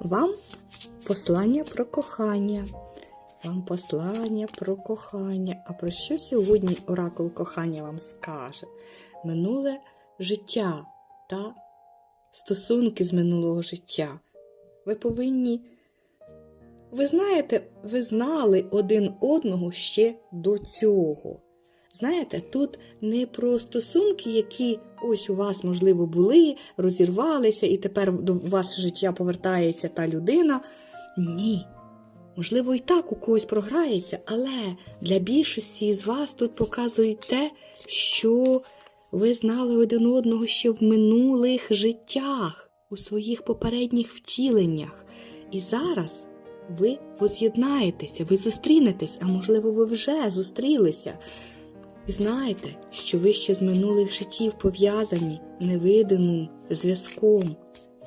Вам послання про кохання. Вам послання про кохання. А про що сьогодні оракул кохання вам скаже? Минуле життя та стосунки з минулого життя. Ви повинні. Ви знаєте, ви знали один одного ще до цього. Знаєте, тут не про стосунки, які ось у вас, можливо, були, розірвалися, і тепер до вас життя повертається та людина. Ні. Можливо, і так у когось програється, але для більшості з вас тут показують те, що ви знали один одного ще в минулих життях, у своїх попередніх втіленнях. І зараз ви воз'єднаєтеся, ви зустрінетесь, а можливо, ви вже зустрілися. Знаєте, що ви ще з минулих життів пов'язані невидимим зв'язком.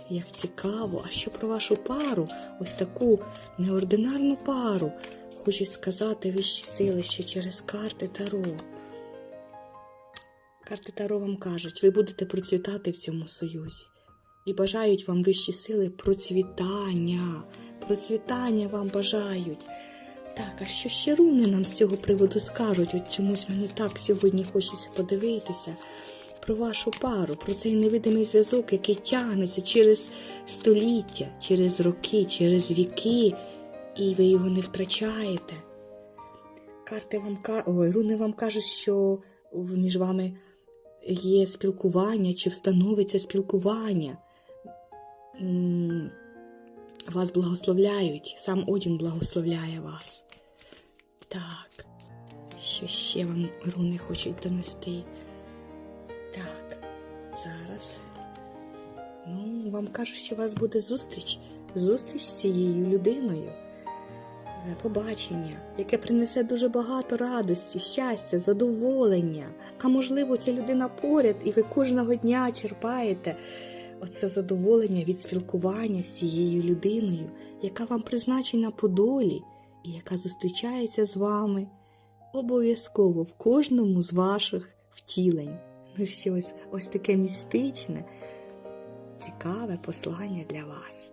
Як цікаво, а що про вашу пару, ось таку неординарну пару, хочуть сказати вищі сили ще через карти Таро. Карти Таро вам кажуть, ви будете процвітати в цьому союзі. І бажають вам вищі сили процвітання. Процвітання вам бажають. Так, а що ще руни нам з цього приводу скажуть? От чомусь мені так сьогодні хочеться подивитися про вашу пару, про цей невидимий зв'язок, який тягнеться через століття, через роки, через віки, і ви його не втрачаєте. Карти вам Ой, руни вам кажуть, що між вами є спілкування чи встановиться спілкування. Вас благословляють, сам Одін благословляє вас. Так, що ще вам руни хочуть донести? Так, зараз. Ну, вам кажуть, що у вас буде зустріч. Зустріч з цією людиною. Е, Побачення, яке принесе дуже багато радості, щастя, задоволення. А можливо, ця людина поряд, і ви кожного дня черпаєте оце задоволення від спілкування з цією людиною, яка вам призначена по долі і яка зустрічається з вами обов'язково в кожному з ваших втілень. Ну щось ось таке містичне, цікаве послання для вас.